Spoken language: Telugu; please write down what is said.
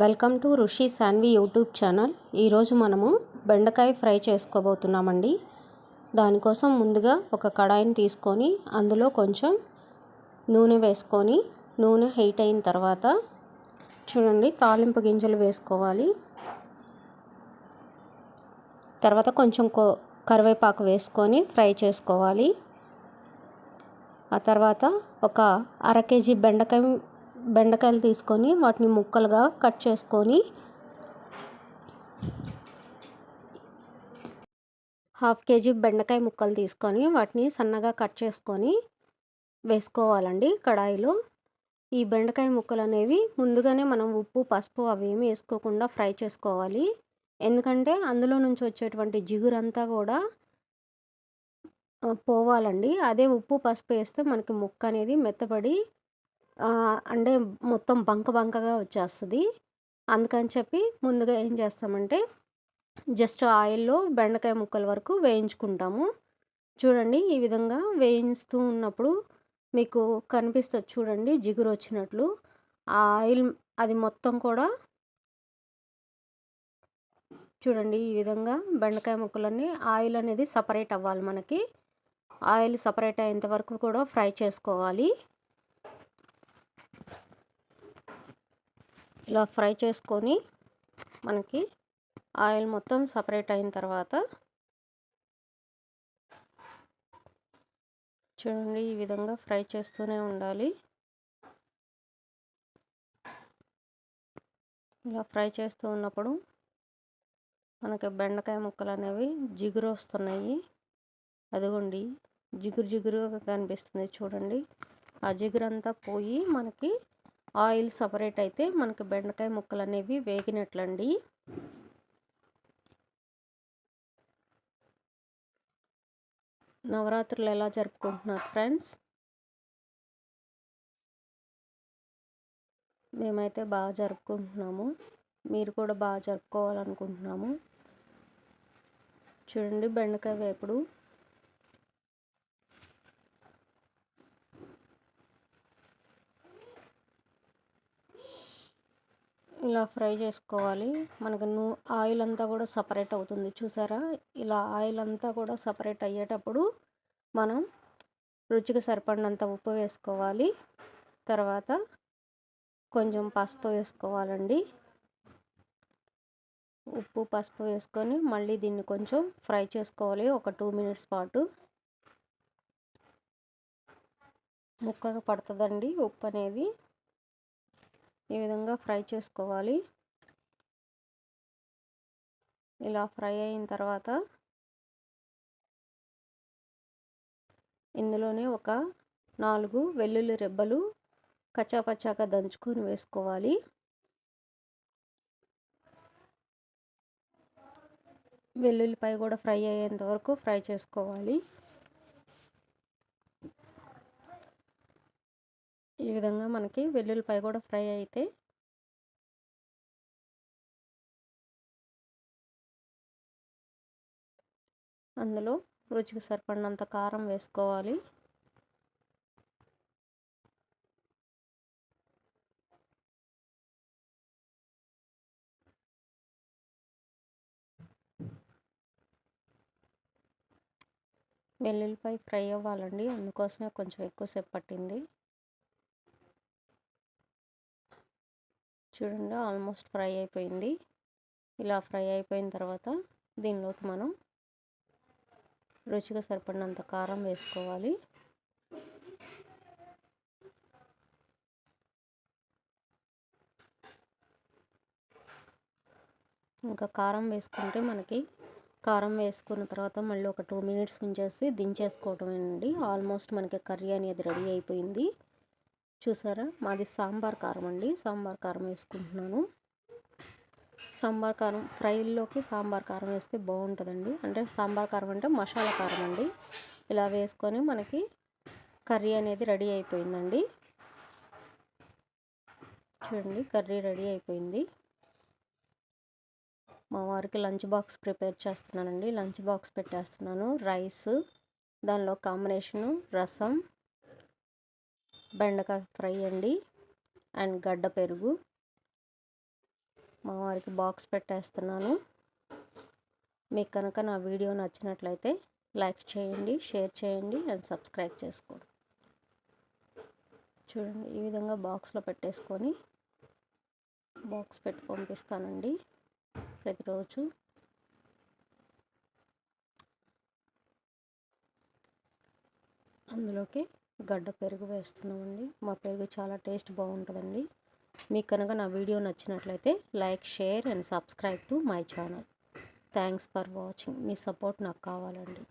Welcome to Rushi Sanvi YouTube channel. ఈరోజు మనము బెండకాయ ఫ్రై చేసుకోబోతున్నామండి. దానికోసం ముందుగా ఒక కడాయిని తీసుకొని అందులో కొంచెం నూనె వేసుకొని నూనె హీట్ అయిన తర్వాత చూడండి తాలింపు గింజలు వేసుకోవాలి. తర్వాత కొంచెం కో కరివేపాకు వేసుకొని ఫ్రై చేసుకోవాలి. ఆ తర్వాత ఒక అర కేజీ బెండకాయ బెండకాయలు తీసుకొని వాటిని ముక్కలుగా కట్ చేసుకొని హాఫ్ కేజీ బెండకాయ ముక్కలు తీసుకొని వాటిని సన్నగా కట్ చేసుకొని వేసుకోవాలండి కడాయిలో. ఈ బెండకాయ ముక్కలు అనేవి ముందుగానే మనం ఉప్పు పసుపు అవి ఏమి వేసుకోకుండా ఫ్రై చేసుకోవాలి. ఎందుకంటే అందులో నుంచి వచ్చేటువంటి జిగురంతా కూడా పోవాలండి. అదే ఉప్పు పసుపు వేస్తే మనకి ముక్క అనేది మెత్తబడి అంటే మొత్తం బంక బంకగా వచ్చేస్తుంది. అందుకని చెప్పి ముందుగా ఏం చేస్తామంటే జస్ట్ ఆయిల్లో బెండకాయ ముక్కల వరకు వేయించుకుంటాము. చూడండి ఈ విధంగా వేయిస్తూ ఉన్నప్పుడు మీకు కనిపిస్తుంది చూడండి జిగురు వచ్చినట్లు. ఆ ఆయిల్ అది మొత్తం కూడా చూడండి ఈ విధంగా బెండకాయ ముక్కలన్నీ ఆయిల్ అనేది సపరేట్ అవ్వాలి మనకి. ఆయిల్ సపరేట్ అయ్యేంత వరకు కూడా ఫ్రై చేసుకోవాలి. ఇలా ఫ్రై చేసుకొని మనకి ఆయిల్ మొత్తం సపరేట్ అయిన తర్వాత చూడండి ఈ విధంగా ఫ్రై చేస్తూనే ఉండాలి. ఇలా ఫ్రై చేస్తూ ఉన్నప్పుడు మనకి బెండకాయ ముక్కలు అనేవి జిగురు వస్తున్నాయి. అదిగోండి జిగురు జిగురుగా కనిపిస్తుంది చూడండి. ఆ జిగురంతా పోయి మనకి ఆయిల్ సపరేట్ అయితే మనకి బెండకాయ ముక్కలు అనేవి వేగినట్లండి. నవరాత్రులు ఎలా జరుపుకుంటున్నారు ఫ్రెండ్స్? మేమైతే బాగా జరుపుకుంటున్నాము. మీరు కూడా బాగా జరుపుకోవాలనుకుంటున్నాము. చూడండి బెండకాయ వేపుడు. ఇలా ఫ్రై చేసుకోవాలి. మనకు నూ ఆయిల్ అంతా కూడా సపరేట్ అవుతుంది. చూసారా? ఇలా ఆయిల్ అంతా కూడా సపరేట్ అయ్యేటప్పుడు మనం రుచికి సరిపడినంత ఉప్పు వేసుకోవాలి. తర్వాత కొంచెం పసుపు వేసుకోవాలండి. ఉప్పు పసుపు వేసుకొని మళ్ళీ దీన్ని కొంచెం ఫ్రై చేసుకోవాలి. ఒక టూ మినిట్స్ పాటు. ముక్కగా పడుతుందండి ఉప్పు అనేది. ఈ విధంగా ఫ్రై చేసుకోవాలి. ఇలా ఫ్రై అయిన తర్వాత ఇందులోనే ఒక నాలుగు వెల్లుల్లి రెబ్బలు కచ్చాపచ్చాగా దంచుకొని వేసుకోవాలి. వెల్లుల్లిపాయ కూడా ఫ్రై అయ్యేంత వరకు ఫ్రై చేసుకోవాలి. ఈ విధంగా మనకి వెల్లుల్లిపాయ కూడా ఫ్రై అయితే అందులో రుచికి సరిపడినంత కారం వేసుకోవాలి. వెల్లుల్లిపాయ ఫ్రై అవ్వాలండి. అందుకోసమే కొంచెం ఎక్కువసేపు పట్టింది. చూడండి ఆల్మోస్ట్ ఫ్రై అయిపోయింది. ఇలా ఫ్రై అయిపోయిన తర్వాత దీనిలోకి మనం రుచిగా సరిపడినంత కారం వేసుకోవాలి. ఇంకా కారం వేసుకుంటే మనకి కారం వేసుకున్న తర్వాత మళ్ళీ ఒక టూ మినిట్స్ ఉంచేసి దించేసుకోవటమేనండి. ఆల్మోస్ట్ మనకి కర్రీ అనేది రెడీ అయిపోయింది. చూసారా? మాది సాంబార్ కారం అండి. సాంబార్ కారం వేసుకుంటున్నాను. సాంబార్ కారం ఫ్రైల్లోకి సాంబార్ కారం వేస్తే బాగుంటుందండి. అంటే సాంబార్ కారం అంటే మసాలా కారం అండి. ఇలా వేసుకొని మనకి కర్రీ అనేది రెడీ అయిపోయిందండి. చూడండి కర్రీ రెడీ అయిపోయింది. మా వారికి లంచ్ బాక్స్ ప్రిపేర్ చేస్తున్నానండి. లంచ్ బాక్స్ పెట్టేస్తున్నాను. రైస్ దానిలో కాంబినేషను రసం బెండకాయ ఫ్రై అండి అండ్ గడ్డ పెరుగు. మా వారికి బాక్స్ పెట్టేస్తున్నాను. మీకు కనుక నా వీడియో నచ్చినట్లయితే లైక్ చేయండి షేర్ చేయండి అండ్ సబ్స్క్రైబ్ చేసుకోండి. చూడండి ఈ విధంగా బాక్స్లో పెట్టేసుకొని బాక్స్ పెట్టి పంపిస్తానండి ప్రతిరోజు. అందులోకి గడ్డ పెరుగు వేస్తున్నామండి. మా పెరుగు చాలా టేస్ట్ బాగుంటుందండి. మీకు కనుక నా వీడియో నచ్చినట్లయితే like share and subscribe to my channel. Thanks for watching. Me support నాకు కావాలండి.